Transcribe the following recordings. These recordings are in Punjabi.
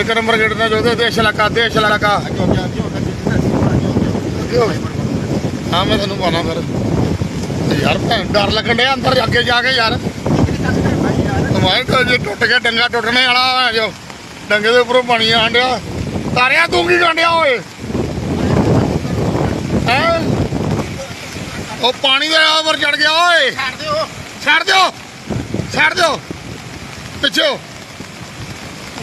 ਇੱਕ ਨੰਬਰ ਗੇਟ ਦਾ ਜੋ ਦੇਸ਼ ਇਲਾਕਾ ਦੇਸ਼ ਇਲਾਕਾ ਹਾਂ ਮੈਂ ਤੁਹਾਨੂੰ ਪਾਣਾ ਫਿਰ। ਯਾਰ ਭੈਣ ਡਰ ਲੱਗਣ ਡਿਆ ਅੰਦਰ ਕੇ ਜਾ ਕੇ ਯਾਰ। ਮੈਂ ਤਾਂ ਜੇ ਟੁੱਟ ਗਿਆ ਡੰਗਾ ਟੁੱਟਣੇ ਵਾਲਾ ਹੈ ਜੋ। ਡੰਗੇ ਦੇ ਉੱਪਰੋਂ ਪਾਣੀ ਆਣ ਡਿਆ। ਤਾਰਿਆ ਤੂੰ ਕੀ ਗੰਡਿਆ ਓਏ? ਹੈ? ਉਹ ਪਾਣੀ ਦੇ ਉੱਪਰ ਚੜ ਗਿਆ ਓਏ। ਛੱਡ ਦਿਓ। ਛੱਡ ਦਿਓ। ਛੱਡ ਦਿਓ। ਪਿੱਛੇ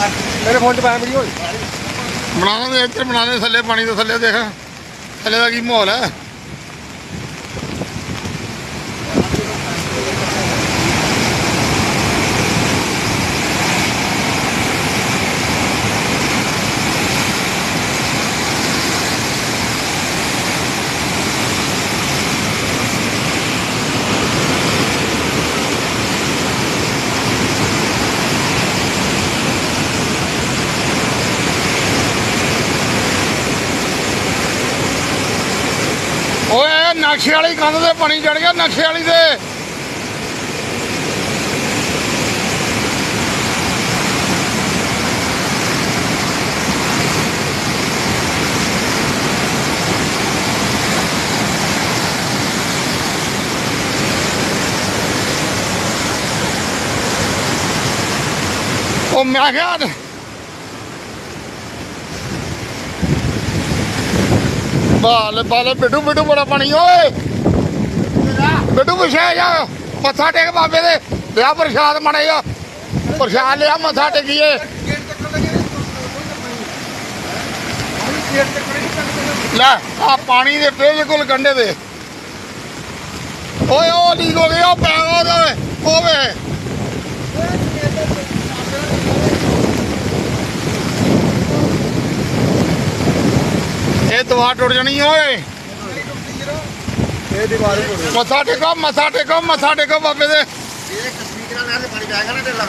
ਮੇਰੇ ਫੋਨ 'ਚ ਪਾਇਆ ਵੀਡੀਓ ਬਣਾਉਣਾ ਦੇ ਇੱਧਰ ਬਣਾਉਣੇ ਥੱਲੇ, ਪਾਣੀ ਦੇ ਥੱਲੇ, ਦੇਖ। ਥੱਲੇ ਦਾ ਕੀ ਮਾਹੌਲ ਹੈ ਓਏ ਇਹ ਨਕਸ਼ੇ ਵਾਲੀ ਕੰਧ ਤੇ ਪਾਣੀ ਚੜ ਗਿਆ ਨਕਸ਼ੇ ਵਾਲੀ ਦੇ ਉਹ ਮੈਂ ਕਿਹਾ ਬਾਲੇ ਬਾਲੇ ਬਿੱਟੂ ਬਿੱਟੂ ਬੜਾ ਪਾਣੀ, ਓਏ। ਬਿੱਟੂ ਪਿਛੇ ਜਾ। ਮੱਥਾ ਟੇਕ ਬਾਬੇ ਦੇ। ਲਿਆ ਪ੍ਰਸ਼ਾਦ ਮੜੇ ਪ੍ਰਸ਼ਾਦ ਲਿਆ, ਮੱਥਾ ਟੇਕੀਏ। ਲੈ, ਆ ਪਾਣੀ ਦੇ ਬਿਲਕੁਲ ਕੰਢੇ ਦੇ। ਓਏ, ਉਹ ਲੀਕ ਹੋ ਗਿਆ ਉਹ ਪੈ ਉਹਦੇ। ਇਹ ਦਵਾ ਟੁੱਟ ਜਾਣੀ ਓਏ। ਇਹ ਦੀਵਾਰ ਮੱਥਾ ਟੇਕੋ ਮੱਥਾ ਟੇਕੋ ਮੱਥਾ ਟੇਕੋ ਬਾਬੇ ਦੇ। ਇਹ ਕਸ਼ਮੀਰ ਨਾਲ ਪਾਣੀ ਜਾਏਗਾ ਨਾ ਤੇ ਲੱਗ